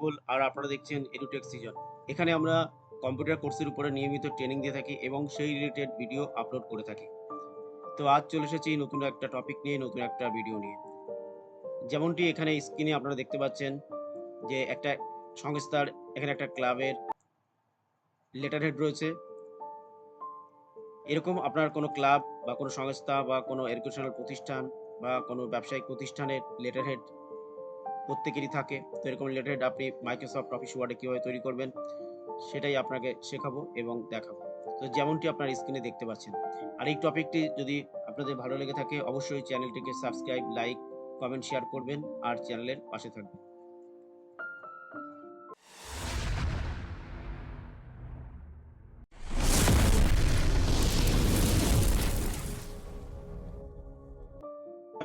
বল আর আপনারা দেখছেন edtech season এখানে আমরা কম্পিউটার কোর্সের উপরে নিয়মিত ট্রেনিং দিয়ে থাকি এবং সেই রিলেটেড ভিডিও আপলোড করে থাকি। তো আজ চলে এসেছি নতুন একটা টপিক নিয়ে, নতুন একটা ভিডিও নিয়ে। যেমনটি এখানে স্ক্রিনে আপনারা দেখতে পাচ্ছেন যে একটা সংস্থার, এখানে একটা ক্লাবের লেটার হেড রয়েছে। এরকম আপনার কোনো ক্লাব বা কোনো সংস্থা বা কোনো এডুকেশনাল প্রতিষ্ঠান বা কোনো ব্যবসায়িক প্রতিষ্ঠানের লেটার হেড প্রত্যেকেরই থাকে। তো এরকম রিলেটেড আপনি মাইক্রোসফট অফিস ওয়ার্ডে কীভাবে তৈরি করবেন, সেটাই আপনাকে শেখাবো এবং দেখাবো। তো যেমনটি আপনার স্ক্রিনে দেখতে পাচ্ছেন। আর এই টপিকটি যদি আপনাদের ভালো লেগে থাকে, অবশ্যই চ্যানেলটিকে সাবস্ক্রাইব লাইক কমেন্ট শেয়ার করবেন আর চ্যানেলের পাশে থাকবেন।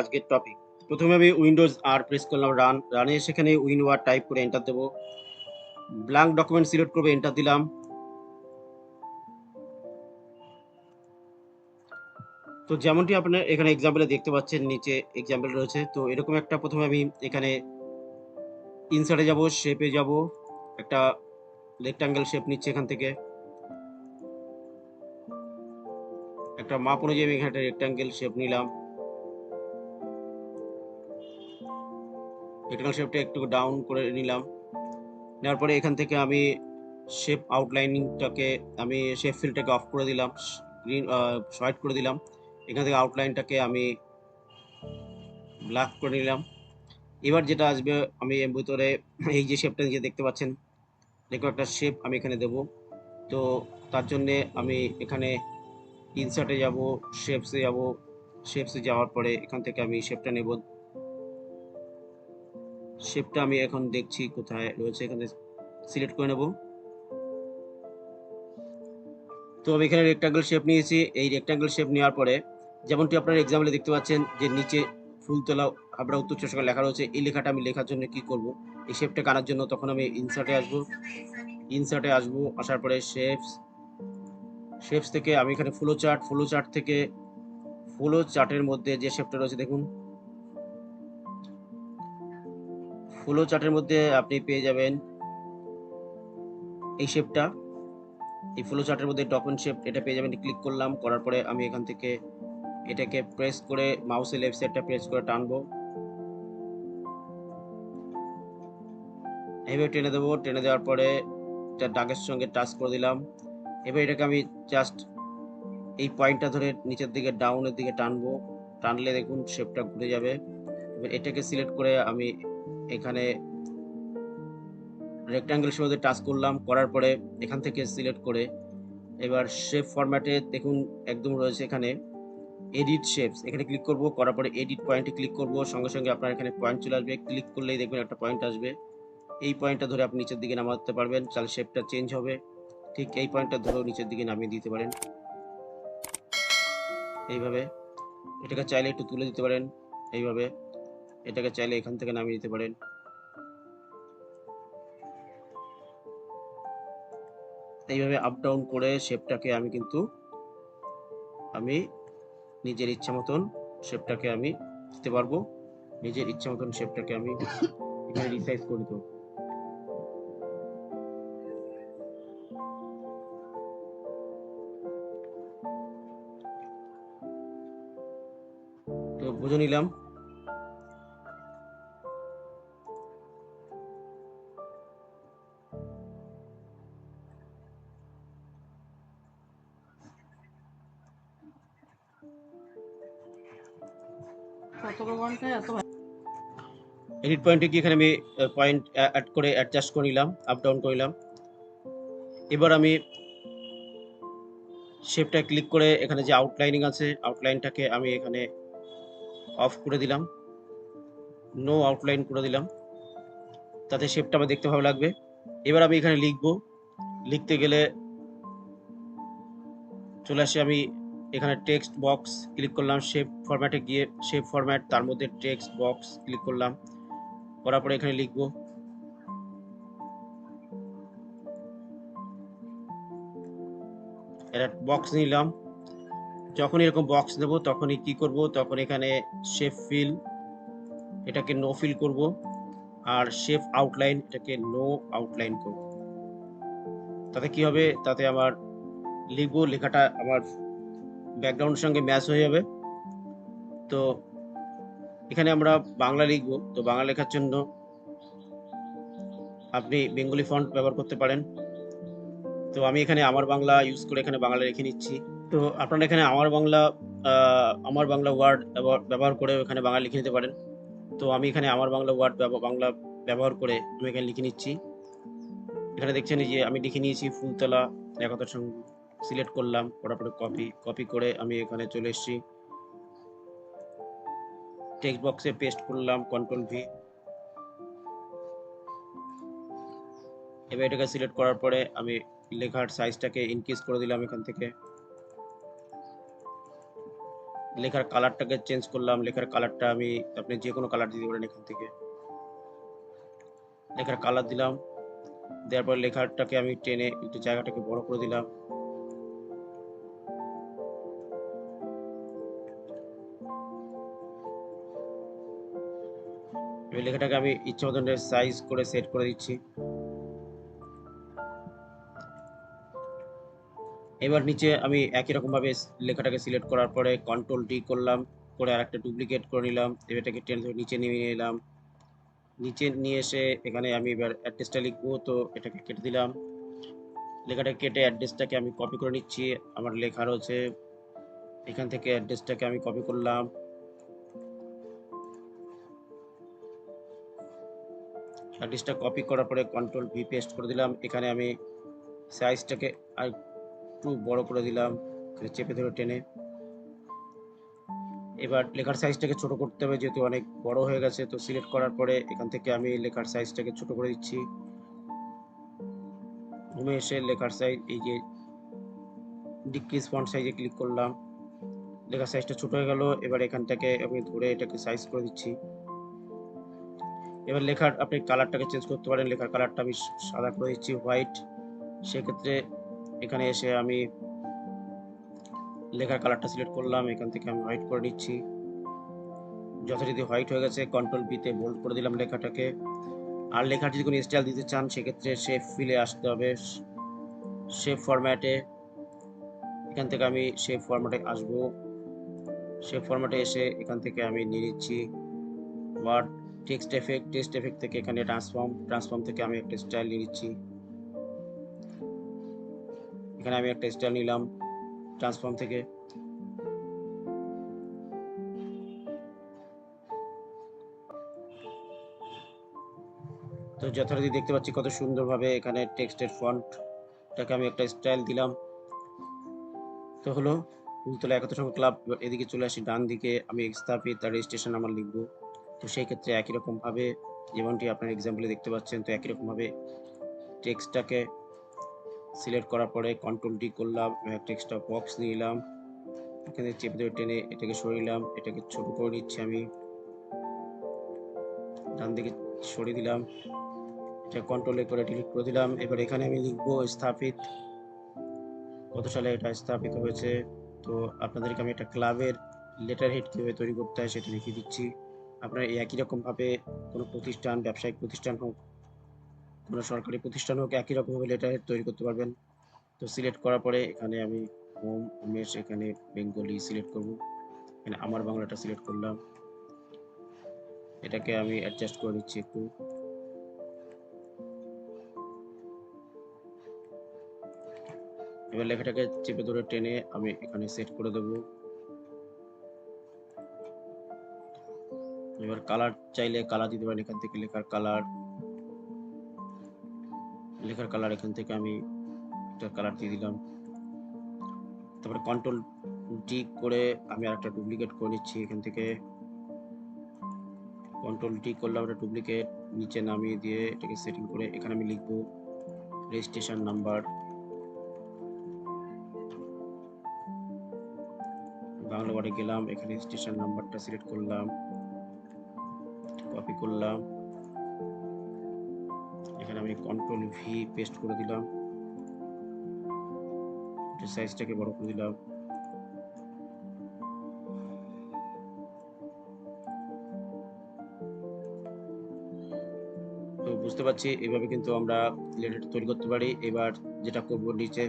আজকের টপিক প্রথমে আমি উইন্ডোজ আর প্রেস করলাম, রান, রানে সেখানে উইন ওয়ার টাইপ করে এন্টার দেবো। ব্ল্যাঙ্ক ডকুমেন্ট সিলেক্ট করবে এন্টার দিলাম। তো যেমনটি আপনার এখানে এক্সাম্পলে দেখতে পাচ্ছেন, নিচে এক্সাম্পল রয়েছে। তো এরকম একটা প্রথমে আমি এখানে ইনসার্টে যাব শেপে যাব, একটা রেক্টাঙ্গেল শেপ নিচ্ছে এখান থেকে। একটা মাপ অনুযায়ী আমি এখানে একটা রেক্টাঙ্গেল শেপ নিলাম। রেক্টাঙ্গেল শেপটা একটু ডাউন করে নিলাম। নেওয়ার পরে এখান থেকে আমি শেপ আউটলাইনিংটাকে আমি শেপ ফিলটাকে অফ করে দিলাম গ্রিন হোয়াইট করে দিলাম। এখান থেকে আউটলাইনটাকে আমি ব্ল্যাক করে নিলাম। এবার যেটা আসবে, আমি ভিতরে এই যে শেপটা যে দেখতে পাচ্ছেন দেখো একটা শেপ আমি এখানে দেব। তো তার জন্যে আমি এখানে ইনসার্টে যাব শেপসে যাব। শেপসে যাওয়ার পরে এখান থেকে আমি শেপটা নেব। শেপটা আমি এখন দেখছি কোথায় রয়েছে, এখানে সিলেক্ট করে নেব। তো আমি এখানে রেক্টাঙ্গেল শেপ নিয়েছি। এই রেক্টাঙ্গেল শেপ নেওয়ার পরে, যেমনটি আপনারা এক্সাম্পলে দেখতে পাচ্ছেন যে নিচে ফুলতলা হাবড়া উত্তর চট্টগ্রাম লেখা রয়েছে, এই লেখাটা আমি লেখার জন্য কি করব? এই শেপটা কানার জন্য তখন আমি ইনসার্টে আসব। ইনসার্টে আসব, আসার পরে শেপস শেপস থেকে আমি এখানে ফ্লো চার্ট ফ্লো চার্ট থেকে ফ্লো চার্টের মধ্যে যে শেপটা রয়েছে দেখুন। ফ্লো চার্টের মধ্যে আপনি পেয়ে যাবেন এই শেপটা। এই ফ্লো চার্টের মধ্যে ডকুমেন্ট শেপ এটা পেয়ে যাবেন ক্লিক করলাম, করার পরে আমি এখান থেকে এটাকে প্রেস করে মাউসের লেফট সাইডটা প্রেস করে টানবো। এইভাবে টেনে দেবো, টেনে দেওয়ার পরে এটা ডাকের সঙ্গে টাচ করে দিলাম। এবার এটাকে আমি জাস্ট এই পয়েন্টটা ধরে নিচের দিকে ডাউনের দিকে টানবো। টানলে দেখুন শেপটা ঘুরে যাবে। এবার এটাকে সিলেক্ট করে আমি এখানে রেক্টাঙ্গেল মধ্যে টাচ করলাম, করার পরে এখান থেকে সিলেক্ট করে এবার শেপ ফরম্যাটে দেখুন একদম রয়েছে এখানে এডিট শেপস এখানে ক্লিক করব, করার পরে এডিট পয়েন্টে ক্লিক করব, সঙ্গে সঙ্গে আপনার এখানে পয়েন্ট চলে আসবে ক্লিক করলেই দেখবেন একটা পয়েন্ট আসবে। এই পয়েন্টটা ধরে আপনি নিচের দিকে নামাতে পারবেন, তাহলে শেপটা চেঞ্জ হবে। ঠিক এই পয়েন্টটা ধরেও নিচের দিকে নামিয়ে দিতে পারেন। এইভাবে এটাকে চাইলে একটু তুলে দিতে পারেন। এইভাবে এটাকে চাইলে এখান থেকে নামিয়ে দিতে পারেন। এইভাবে আপ ডাউন করে শেপটাকে আমি কিন্তু আমি নিজের ইচ্ছা মতন শেপটাকে আমি দিতে পারব। নিজের ইচ্ছা মতন শেপটাকে আমি এখানে রিসাইজ করে দেবো তো বুঝে নিলাম। পয়েন্টে গিয়ে এখানে আমি পয়েন্ট অ্যাড করে অ্যাডজাস্ট করে নিলাম আপ ডাউন করে নিলাম। এবার আমি শেপটা ক্লিক করে এখানে যে আউটলাইনিং আছে আউটলাইনটাকে আমি এখানে অফ করে দিলাম। নো আউটলাইন করে দিলাম। তাতে শেপটা আমার দেখতে ভালো লাগবে। এবার আমি এখানে লিখব। লিখতে গেলে চলে আসে আমি এখানে টেক্সট বক্স ক্লিক করলাম শেপ ফরম্যাটে গিয়ে শেপ ফরম্যাট তার মধ্যে টেক্সট বক্স ক্লিক করলাম। করার পরে এখানে লিখব। একটা বক্স নিলাম। যখন এরকম বক্স দেব তখনই কি করব? তখন এখানে শেপ ফিল এটাকে নো ফিল করব। আর শেপ আউটলাইন এটাকে নো আউটলাইন করব। তাতে কি হবে? তাতে আমার লিখব, লেখাটা আমার ব্যাকগ্রাউন্ডের সঙ্গে ম্যাচ হয়ে যাবে। তো এখানে আমরা বাংলা লিখব। তো বাংলা লেখার জন্য আপনি বেঙ্গলি ফন্ট ব্যবহার করতে পারেন। তো আমি এখানে আমার বাংলা ইউজ করে এখানে বাংলা লিখে নিচ্ছি। তো আপনারা এখানে আমার বাংলা আমার বাংলা ওয়ার্ড ব্যবহার করে এখানে বাংলা লিখে নিতে পারেন। তো আমি এখানে আমার বাংলা ওয়ার্ড বাংলা ব্যবহার করে আমি এখানে লিখে নিচ্ছি। এখানে দেখছেন যে আমি লিখে নিয়েছি ফুলতলা একতার সঙ্গে সিলেক্ট করলাম। পরে কপি কপি করে আমি এখানে চলে এসেছি। টেক্সট বক্সে পেস্ট করলাম কন্ট্রোল ভি এবার এটাকে সিলেক্ট করার পরে আমি লেখার সাইজটাকে ইনক্রিজ করে দিলাম এখান থেকে। লেখার কালারটাকে চেঞ্জ করলাম, লেখার কালারটা আমি, আপনি যে কোনো কালার দিতে পারেন এখান থেকে। লেখার কালার দিলাম, দেওয়ার পর লেখারটাকে আমি টেনে একটু জায়গাটাকে বড় করে দিলাম। এবার লেখাটাকে আমি ইচ্ছা মতন সাইজ করে সেট করে দিচ্ছি। এবার নিচে আমি একই রকম ভাবে লেখাটাকে সিলেক্ট করার পরে কন্ট্রোল ডি করলাম, করে আর একটা ডুপ্লিকেট করে নিলাম এবার এটাকে টেনে ধরে নিচে নিয়ে এলাম। নিচে নিয়ে এসে এখানে আমি এবার অ্যাড্রেসটা লিখব, তো এটাকে কেটে দিলাম। লেখাটা কেটে অ্যাড্রেসটাকে আমি কপি করে নিচ্ছি, আমার লেখা রয়েছে। এখান থেকে অ্যাড্রেসটাকে আমি কপি করলাম। অ্যাড্রেসটা কপি করার পরে কন্ট্রোল ভি পেস্ট করে দিলাম। এখানে আমি সাইজটাকে আর একটু বড় করে দিলাম চেপে ধরে টেনে। এবার লেখার সাইজটাকে ছোট করতে হবে, যেহেতু অনেক বড় হয়ে গেছে, তো সিলেক্ট করার পরে এখান থেকে আমি লেখার সাইজটাকে ছোট করে দিচ্ছি। হোমে এসে লেখার সাইজ এই যে ডিক্রিজ ফন্ট সাইজে ক্লিক করলাম। লেখার সাইজটা ছোট হয়ে গেল, এবার এখান থেকে আমি ধরে এটাকে সাইজ করে দিচ্ছি। এবার লেখার আপনি কালারটাকে চেঞ্জ করতে পারেন। লেখার কালারটা আমি সাদা করে দিচ্ছি হোয়াইট সেক্ষেত্রে এখানে এসে আমি লেখার কালারটা সিলেক্ট করলাম। এখান থেকে আমি হোয়াইট করে নিচ্ছি। যথারীতি হোয়াইট হয়ে গেছে কন্ট্রোল বিতে বোল্ড করে দিলাম লেখাটাকে। আর লেখার যদি কোনো স্টাইল দিতে চান, সেক্ষেত্রে শেপ ফিলে আসতে হবে। শেপ ফরম্যাটে এখান থেকে আমি শেপ ফরম্যাটে আসব। শেপ ফরম্যাটে এসে এখান থেকে আমি নিয়ে নিচ্ছি word text effect text effect থেকে এখানে ট্রান্সফর্ম ট্রান্সফর্ম থেকে আমি একটা স্টাইল নিয়ে নিচ্ছি। এখানে আমি একটা স্টাইল নিলাম ট্রান্সফর্ম থেকে। তো যথারীতি দেখতে পাচ্ছি কত সুন্দরভাবে এখানে টেক্সটের ফন্টটাকে আমি একটা স্টাইল দিলাম। তো হলো ফুলতলা একত সংখ্যক ক্লাব, এদিকে চলে আসি ডান দিকে আমি স্থাপিত রেজিস্ট্রেশন আমার লিখব। তো সেই ক্ষেত্রে একই রকম ভাবে যেমনটি আপনার এক্সাম্পলে দেখতে পাচ্ছেন, তো একই রকম ভাবে টেক্সটটাকে সিলেক্ট করার পরে কন্ট্রোল ডি করলাম টেক্সটটা বক্স নিলাম। এখানে চেপে ধরে টেনে এটাকে সরিলাম এটাকে ছোট করে নিচ্ছি আমি। ডান দিকে সরিয়ে দিলাম, এটা কন্ট্রোলে করে ডিলিট করে দিলাম। এবার এখানে আমি লিখব স্থাপিত। কত সালে এটা স্থাপিত হয়েছে? তো আপনাদেরকে আমি একটা ক্লাবের লেটার হেড কীভাবে তৈরি করতে হয় সেটা দেখিয়ে দিচ্ছি। আপনারা একই রকম ভাবে কোনো প্রতিষ্ঠান, ব্যবসায়িক প্রতিষ্ঠান হোক, কোনো সরকারি প্রতিষ্ঠান হোক, একই রকমভাবে লেটার হেড তৈরি করতে পারবেন। তো সিলেক্ট করার পরে এখানে আমি হোম হোমের এখানে বেঙ্গলি সিলেক্ট করব। এখানে আমার বাংলাটা সিলেক্ট করলাম। এটাকে আমি অ্যাডজাস্ট করে নিচ্ছি একটু। এবার লেখাটাকে চেপে ধরে টেনে আমি এখানে সেট করে দেব। এবার কালার চাইলে কালার দিতে পারেন, এখান থেকে লেখার কালার লেখার কালার এখান থেকে আমি একটা কালার দিয়ে দিলাম। তারপরে কন্ট্রোল ডি করে আমি আর একটা ডুপ্লিকেট করে নিচ্ছি এখান থেকে। কন্ট্রোল ডি করলাম, একটা ডুপ্লিকেট নিচে নামিয়ে দিয়ে এটাকে সেটিং করে এখানে আমি লিখব রেজিস্ট্রেশন নাম্বার বাংলা ওয়ার্ডে গেলাম, এখানে রেজিস্ট্রেশন নাম্বারটা সিলেক্ট করলাম। করলাম। এখানে আমি কন্ট্রোল ভি পেস্ট করে দিলাম। সাইজটাকে বড় করে দিলাম। তো বুঝতে পারছি এইভাবে কিন্তু আমরা লেটারটা তৈরি করতে পারি। এবার যেটা করব নিচে,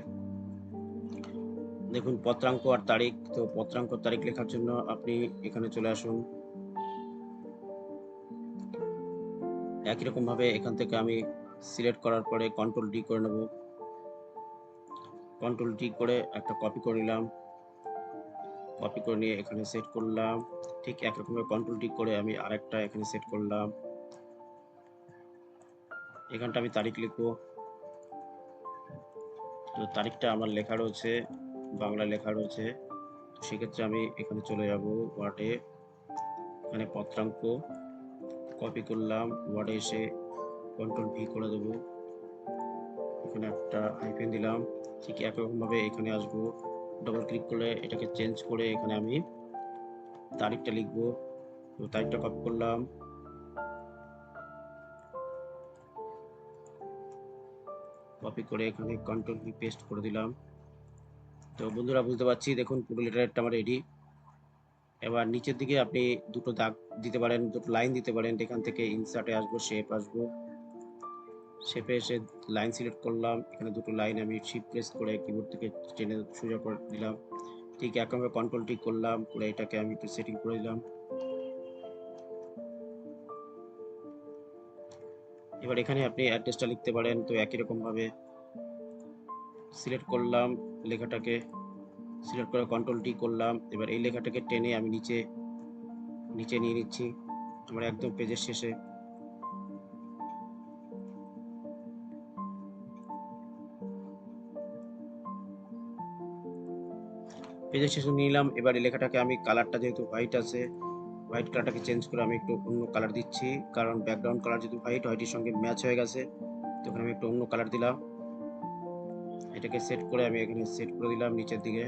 দেখুন, পত্রাঙ্ক আর তারিখ। তো পত্রাঙ্ক তারিখ লেখার জন্য আপনি এখানে চলে আসুন। একই রকম ভাবে এখান থেকে আমি সিলেক্ট করার পরে কন্ট্রোল ডি করে নেব। কন্ট্রোল ডি করে একটা কপি করে নিলাম। কপি করে নিয়ে এখানে সেট করলাম। ঠিক একরকমভাবে কন্ট্রোল ডি করে আমি আরেকটা এখানে সেট করলাম। এখানটা আমি তারিখ লিখব। তো তারিখটা আমার লেখা রয়েছে, বাংলা লেখা রয়েছে। সেক্ষেত্রে আমি এখানে চলে যাব ওয়ার্ডে এখানে পত্রাঙ্ক। কপি করলাম ওয়ার্ডে এসে কন্ট্রোল ভি করে দেবো। এখানে একটা হাইফেন দিলাম, ঠিক একরকমভাবে এখানে আসব। ডবল ক্লিক করলে এটাকে চেঞ্জ করে এখানে আমি তারিখটা লিখব। তো তারিখটা কপি করলাম। কপি করে এখানে কন্ট্রোল ভি পেস্ট করে দিলাম। তো বন্ধুরা, বুঝতে পারছি? দেখুন পুরো লেটারটা আমার রেডি এবার নিচের দিকে আপনি দুটো দাগ দিতে পারেন, দুটো লাইন দিতে পারেন এখান থেকে ইনসার্টে আসব শেপ আসব। শেপে এসে লাইন সিলেক্ট করলাম, এখানে দুটো লাইন আমি শিফট প্রেস করে কিবোর্ড থেকে টেনে সোজা করে দিলাম। ঠিক একভাবে কন্ট্রোল টিক করলাম, করে এটাকে আমি একটু সেটিং করে দিলাম। এবার এখানে আপনি অ্যাড্রেসটা লিখতে পারেন, তো একই রকম ভাবে সিলেক্ট করলাম লেখাটাকে। সিলেক্ট করে কন্ট্রোল টি করলাম। এবার এই লেখাটাকে টেনে আমি নিচে নিচে নিয়ে নিচ্ছি। আমার একদম পেজের শেষে। পেজের শেষে নিলাম। এবার এই লেখাটাকে আমি কালারটা যেহেতু হোয়াইট আছে হোয়াইট কালারটাকে চেঞ্জ করে আমি একটু অন্য কালার দিচ্ছি। কারণ ব্যাকগ্রাউন্ড কালার যেহেতু হোয়াইট হোয়াইটের সঙ্গে ম্যাচ হয়ে গেছে। তো এখানে আমি একটু অন্য কালার দিলাম। এটাকে সেট করে আমি এখানে সেট করে দিলাম নিচের দিকে।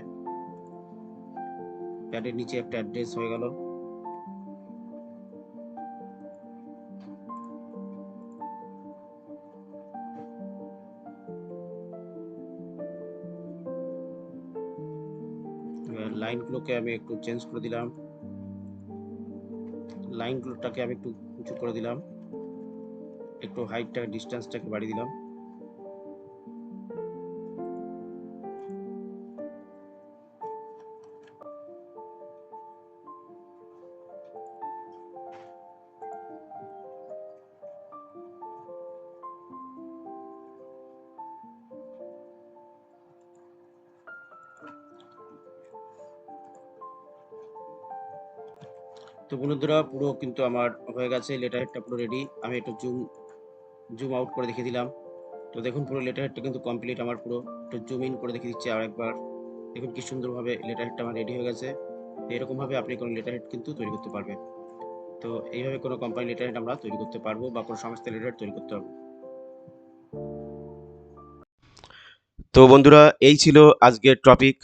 প্যাডের নিচে একটা অ্যাড্রেস হয়ে গেল। লাইনগুলোকে আমি একটু চেঞ্জ করে দিলাম। লাইনগুলোটাকে আমি একটু উঁচু করে দিলাম। একটু হাইটটা ডিস্টেন্সটাকে বাড়িয়ে দিলাম। তো বন্ধুরা, পুরো কিন্তু আমার হয়ে গেছে লেটার হেডটা পুরো রেডি আমি একটু জুম জুম আউট করে দেখিয়ে দিলাম। তো দেখুন, পুরো লেটার হেডটা কিন্তু কমপ্লিট আমার পুরো। একটু জুম ইন করে দেখিয়ে দিচ্ছি আর একবার দেখুন কি সুন্দরভাবে লেটার হেডটা আমার রেডি হয়ে গেছে। এরকমভাবে আপনি কোনো লেটার হেড কিন্তু তৈরি করতে পারবেন। তো এইভাবে কোনো কোম্পানি লেটার হেড আমরা তৈরি করতে পারব বা কোনো সংস্থার লেটার হেড তৈরি করতে পারব। তো বন্ধুরা, এই ছিল আজকের টপিক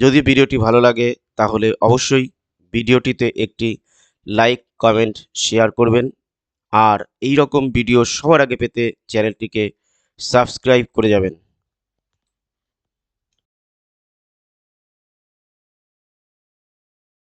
যদি ভিডিওটি ভালো লাগে, তাহলে অবশ্যই ভিডিওটিতে একটি লাইক কমেন্ট শেয়ার করবেন। আর এই রকম ভিডিও সবার আগে পেতে চ্যানেলটিকে সাবস্ক্রাইব করে যাবেন।